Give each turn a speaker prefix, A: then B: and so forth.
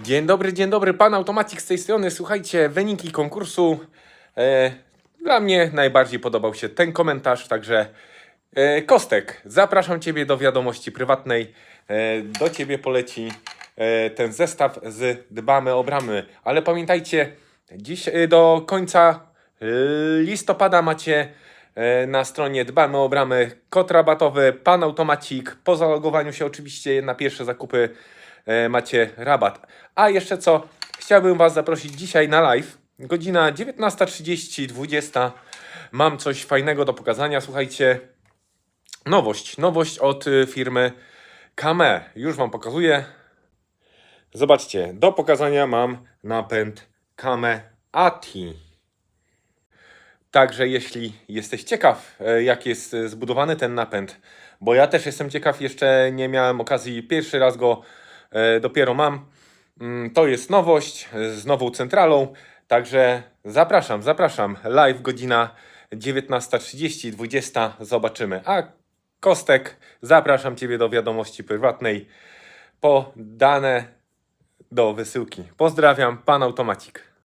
A: Dzień dobry, dzień dobry, pan Automatik z tej strony. Słuchajcie, wyniki konkursu. E, dla mnie najbardziej podobał się ten komentarz, także e, Kostek, zapraszam Ciebie do wiadomości prywatnej. E, do Ciebie poleci e, ten zestaw z Dbamy o Bramy. Ale pamiętajcie, dziś e, do końca e, listopada macie e, na stronie Dbamy o Bramy kod rabatowy, pan Automacik. Po zalogowaniu się oczywiście na pierwsze zakupy macie rabat. A jeszcze co, chciałbym Was zaprosić dzisiaj na live. Godzina 19.30, 20. Mam coś fajnego do pokazania. Słuchajcie, nowość. Nowość od y, firmy Kame. Już Wam pokazuję. Zobaczcie, do pokazania mam napęd Kame Ati. Także jeśli jesteś ciekaw, e, jak jest e, zbudowany ten napęd, bo ja też jestem ciekaw, jeszcze nie miałem okazji, pierwszy raz go e, dopiero mam. Mm, To jest nowość e, z nową centralą, także zapraszam, zapraszam. Live godzina 19.30, 20. Zobaczymy. A Kostek, zapraszam Ciebie do wiadomości prywatnej po dane do wysyłki. Pozdrawiam, pan Automacik.